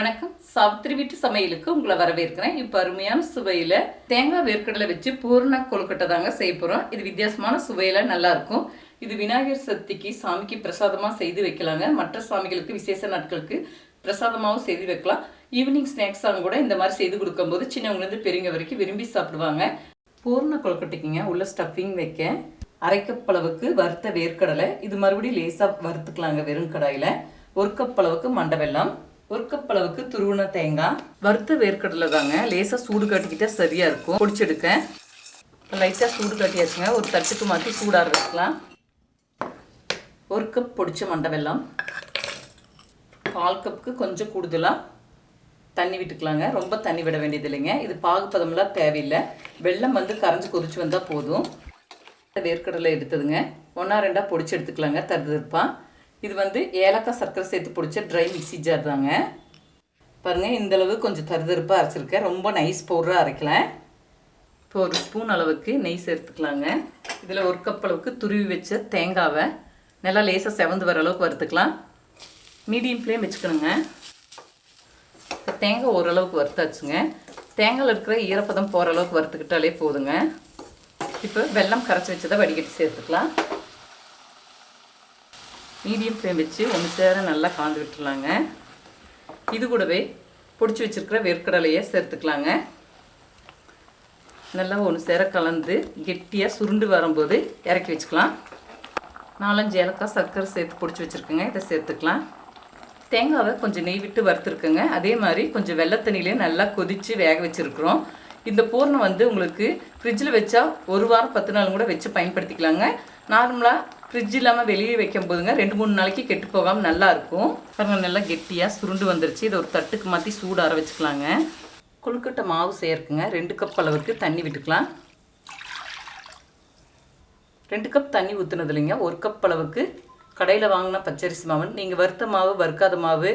வணக்கம். சாவித்திரி வீட்டு சமையலுக்கு உங்களை வரவேற்கிறேன். இப்போ அருமையான சுவையில் தேங்காய் வேர்க்கடலை வச்சு பூர்ண கொழுக்கட்டை தாங்க செய்ய போகிறோம் இது வித்தியாசமான சுவையில் நல்லாயிருக்கும். இது விநாயகர் சதுர்த்திக்கு சாமிக்கு பிரசாதமாக செய்து வைக்கலாங்க. மற்ற சாமிகளுக்கு விசேஷ நாட்களுக்கு பிரசாதமாகவும் செய்து வைக்கலாம். ஈவினிங் ஸ்நாக்ஸாக கூட இந்த மாதிரி செய்து கொடுக்கும்போது சின்னவங்கலேருந்து பெரியவங்க வரைக்கும் விரும்பி சாப்பிடுவாங்க. பூர்ண கொழுக்கட்டைக்குங்க உள்ள ஸ்டஃபிங் வைக்க அரைக்கப்பளவுக்கு வறுத்த வேர்க்கடலை. இது மறுபடியும் லேசாக வறுத்துக்கலாங்க வெறும் கடாயில். ஒரு கப் அளவுக்கு மண்டை வெல்லம். ஒரு கப் அளவுக்கு துருவன தேங்காய் வறுத்த வேர்க்கடலை தாங்க. லேசாக சூடு காட்டிக்கிட்டால் சரியாக இருக்கும். பொடிச்செடுக்க லைட்டாக சூடு காட்டியாச்சுங்க. ஒரு தட்டுக்கு மாற்றி சூடாக இருக்கலாம் ஒரு கப் பொடிச்ச மண்டை வெல்லம். கால் கப்புக்கு கொஞ்சம் கூடுதலாக தண்ணி விட்டுக்கலாங்க. ரொம்ப தண்ணி விட வேண்டியது இல்லைங்க. இது பாகுப்பதம்லாம் தேவையில்லை. வெள்ளம் வந்து கரைஞ்சி கொதிச்சு வந்தால் போதும். வேர்க்கடலை எடுத்ததுங்க. ஒன்றா ரெண்டாக பொடிச்சு எடுத்துக்கலாங்க. தருதுருப்பா இது வந்து ஏலக்காய் சர்க்கரை சேர்த்து பிடிச்ச ட்ரை மிக்ஸி ஜார் தாங்க. பாருங்கள் இந்தளவு கொஞ்சம் தருதருப்பாக அரைச்சிருக்கேன். ரொம்ப நைஸ் பவுடராக அரைக்கல. இப்போ ஒரு ஸ்பூன் அளவுக்கு நெய் சேர்த்துக்கலாங்க. இதில் ஒரு கப் அளவுக்கு துருவி வச்ச தேங்காவை நல்லா லேசாக செவந்து வர அளவுக்கு வறுத்துக்கலாம். மீடியம் ஃப்ளேம் வச்சுக்கணுங்க. இப்போ தேங்காய் ஓரளவுக்கு வறுத்தாச்சுங்க. தேங்காயில் இருக்கிற ஈரப்பதம் போகிற அளவுக்கு வறுத்துக்கிட்டாலே போதுங்க. இப்போ வெல்லம் கரைச்சி வச்சதை வடிகட்டி சேர்த்துக்கலாம். மீடியம் ஃப்ளேம் வச்சு ஒன்று சேர நல்லா காந்து விட்டுலாங்க இது கூடவே பிடிச்சி வச்சுருக்கிற வெறுக்கடலையை சேர்த்துக்கலாங்க. நல்லா ஒன்று சேர கலந்து கெட்டியாக சுருண்டு வரும்போது இறக்கி வச்சுக்கலாம். நாலஞ்சு ஏலக்காய் சர்க்கரை சேர்த்து பிடிச்சி வச்சுருக்கேங்க இதை சேர்த்துக்கலாம். தேங்காவை கொஞ்சம் நெய் விட்டு வறுத்துருக்குங்க. அதே மாதிரி கொஞ்சம் வெள்ளத்தண்ணிலையும் நல்லா கொதித்து வேக வச்சுருக்குறோம். இந்த பூர்ணம் வந்து உங்களுக்கு ஃப்ரிட்ஜில் வச்சா ஒரு வாரம் பத்து நாள் கூட வச்சு பயன்படுத்திக்கலாங்க. நார்மலாக ஃப்ரிட்ஜ் இல்லாமல் வெளியே வைக்கும் போதுங்க ரெண்டு மூணு நாளைக்கு கெட்டு போகாமல் நல்லா இருக்கும். பாருங்க நல்லா கெட்டியாக சுருண்டு வந்துருச்சு. இதை ஒரு தட்டுக்கு மாற்றி சூடார வச்சுக்கலாங்க. கொழுக்கட்டை மாவு சேர்க்குங்க. ரெண்டு கப் அளவுக்கு தண்ணி விட்டுக்கலாம். ரெண்டு கப் தண்ணி ஊற்றுனது இல்லைங்க ஒரு கப் அளவுக்கு கடையில் வாங்கின பச்சரிசி மாவு. நீங்கள் வறுத்த மாவு வறுக்காத மாவு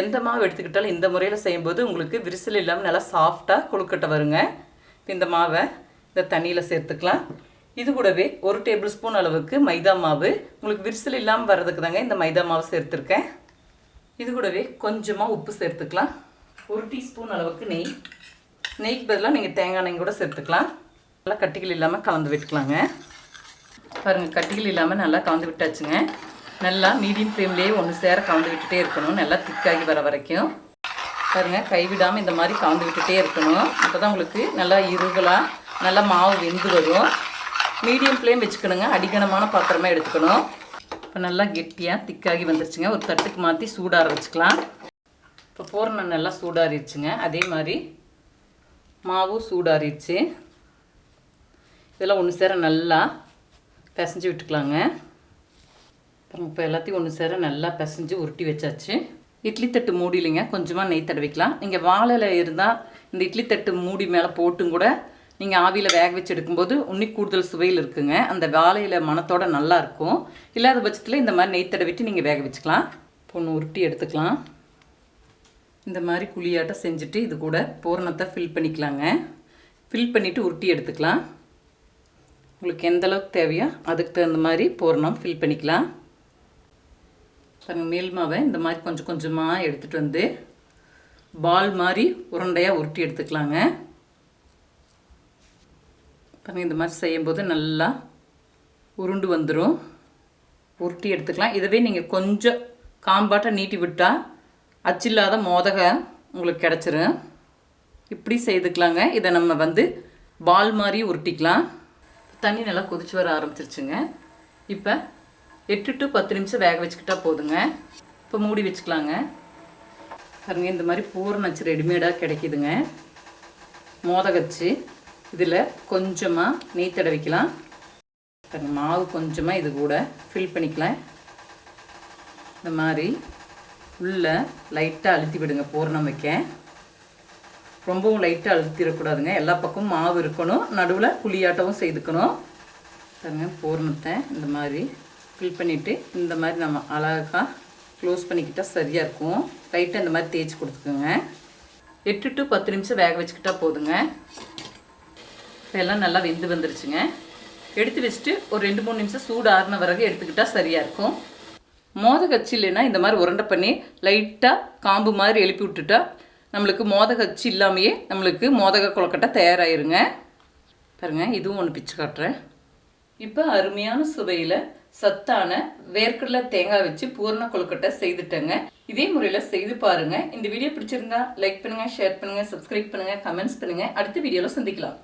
எந்த மாவு எடுத்துக்கிட்டாலும் இந்த முறையில் செய்யும்போது உங்களுக்கு விரிசல் இல்லாமல் நல்லா சாஃப்டாக கொழுக்கட்டை வருங்க. இப்போ இந்த மாவை இந்த தண்ணியில் சேர்த்துக்கலாம். இது கூடவே ஒரு டேபிள் ஸ்பூன் அளவுக்கு மைதா மாவு. உங்களுக்கு விரிசல் இல்லாமல் வர்றதுக்கு தாங்க இந்த மைதா மாவு சேர்த்துருக்கேன். இது கூடவே கொஞ்சமாக உப்பு சேர்த்துக்கலாம். ஒரு டீஸ்பூன் அளவுக்கு நெய். நெய்க்கு பதிலாக நீங்கள் தேங்காய் நெய் கூட சேர்த்துக்கலாம். நல்லா கட்டிகள் இல்லாமல் கலந்து விட்டுக்கலாங்க. பாருங்கள் கட்டிகள் இல்லாமல் நல்லா கலந்து விட்டாச்சுங்க. நல்லா மீடியம் ஃப்ளேம்லேயே ஒன்று சேர கலந்து விட்டுட்டே இருக்கணும். நல்லா திக்காகி வர வரைக்கும். பாருங்கள் கைவிடாமல் இந்த மாதிரி கலந்து விட்டுட்டே இருக்கணும். அப்போ தான் உங்களுக்கு நல்லா இருகலாக நல்லா மாவு வெந்து வரும். Medium flame வச்சுக்கணுங்க. அடிக்கணமான பாத்திரமாக எடுத்துக்கணும். இப்போ நல்லா கெட்டியாக திக்காகி வந்துருச்சுங்க. ஒரு தட்டுக்கு மாற்றி சூடார வச்சுக்கலாம். இப்போ பூரணம் நல்லா சூடாறிடுச்சுங்க. அதே மாதிரி மாவும் சூடாறிடுச்சு. இதெல்லாம் ஒன்று சேர நல்லா பிசைஞ்சு விட்டுக்கலாங்க. அப்புறம் இப்போ எல்லாத்தையும் ஒன்று சேர நல்லா பிசைஞ்சு உருட்டி வச்சாச்சு. இட்லி தட்டு மூடிலிங்க. கொஞ்சமாக நெய் தடவிக்கலாம். நீங்கள் வாழையில் இருந்தால் இந்த இட்லி தட்டு மூடி மேலே போட்டும் கூட நீங்கள் ஆவியில் வேக வச்சு எடுக்கும்போது உன்னி கூடுதல் சுவையில் இருக்குங்க. அந்த வாழையில் மனத்தோடு நல்லாயிருக்கும் இல்லாத பட்சத்தில் இந்த மாதிரி நெய் தடவிட்டு நீங்கள் வேக வச்சுக்கலாம். பொண்ணு உருட்டி எடுத்துக்கலாம். இந்த மாதிரி குழியாட்டம் செஞ்சுட்டு இது கூட பூரணத்தை ஃபில் பண்ணிக்கலாங்க. ஃபில் பண்ணிவிட்டு உருட்டி எடுத்துக்கலாம். உங்களுக்கு எந்த அளவுக்கு தேவையோ அதுக்கு தகுந்த மாதிரி பூரணம் ஃபில் பண்ணிக்கலாம். பாருங்க மேல் மாவை இந்த மாதிரி கொஞ்சம் கொஞ்சமாக எடுத்துகிட்டு வந்து பால் மாதிரி உருண்டையாக உருட்டி எடுத்துக்கலாங்க. பாருங்கள் இந்த மாதிரி செய்யும்போது நல்லா உருண்டு வந்துடும் உருட்டி எடுத்துக்கலாம். இதுவே நீங்கள் கொஞ்சம் காம்பாட்டை நீட்டி விட்டால் அச்சில்லாத மோதக உங்களுக்கு கிடச்சிரும். இப்படி செய்துக்கலாங்க. இதை நம்ம வந்து பால் மாதிரி உருட்டிக்கலாம். தண்ணி நல்லா கொதிச்சு வர ஆரம்பிச்சிருச்சுங்க. இப்போ எட்டு டு பத்து நிமிஷம் வேக வச்சுக்கிட்டா போதுங்க. இப்போ மூடி வச்சுக்கலாங்க. பாருங்கள் இந்த மாதிரி பூரணச்சு ரெடிமேடாக கிடைக்குதுங்க. மோதகச்சு. இதில் கொஞ்சமாக நெய் தடவிக்கலாம். மாவு கொஞ்சமாக இது கூட ஃபில் பண்ணிக்கலாம். இந்த மாதிரி உள்ளே லைட்டாக அழுத்தி விடுங்க பூர்ணம் வைக்க. ரொம்பவும் லைட்டாக அழுத்திடக்கூடாதுங்க எல்லா பக்கமும் மாவு இருக்கணும். நடுவில் குழியாட்டவும் செய்துக்கணும். பாருங்க பூர்ணத்தை இந்த மாதிரி ஃபில் பண்ணிவிட்டு இந்த மாதிரி நம்ம அழகாக க்ளோஸ் பண்ணிக்கிட்டால் சரியாக இருக்கும். லைட்டாக இந்த மாதிரி தேய்ச்சி கொடுத்துக்கோங்க. எட்டு டு பத்து நிமிஷம் வேக வச்சுக்கிட்டா போதுங்க. இப்போ எல்லாம் நல்லா வெந்து வந்துருச்சுங்க. எடுத்து வச்சுட்டு ஒரு ரெண்டு மூணு நிமிஷம் சூடு ஆறின பிறகு எடுத்துக்கிட்டால் சரியாக இருக்கும். மோதகச்சு இல்லைன்னா இந்த மாதிரி உருண்டை பண்ணி லைட்டாக காம்பு மாதிரி எழுப்பி விட்டுட்டா நம்மளுக்கு மோதகச்சு இல்லாமையே நம்மளுக்கு மோதக கொழுக்கட்டை தயாராகிருங்க பாருங்கள் இதுவும் ஒன்று பிச்சு காட்டுறேன். இப்போ அருமையான சுவையில் சத்தான வேர்க்கடலை தேங்காய் வச்சு பூரண கொழுக்கட்டை செய்துட்டேங்க. இதே முறையில் செய்து பாருங்க. இந்த வீடியோ பிடிச்சிருந்தா லைக் பண்ணுங்கள் ஷேர் பண்ணுங்கள் சப்ஸ்கிரைப் பண்ணுங்கள் கமெண்ட்ஸ் பண்ணுங்கள் அடுத்த வீடியோவில் சந்திக்கலாம்.